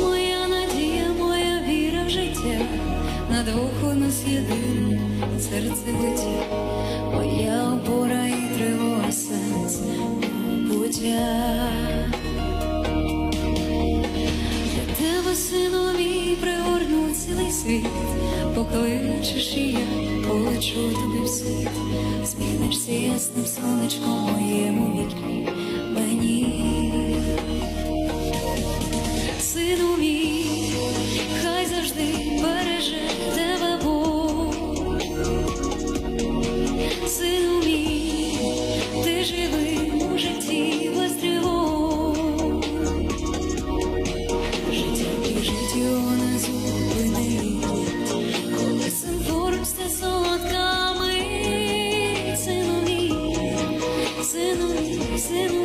Моя надія, моя віра в життя, на двох у нас єдине серце биття, моя опора і тривога сенс. Буття. Для тебе, сину мій, пригорну цілий світ, покличеш і я полечу тобі в світ, сміхнешся ясним сонечком Sesim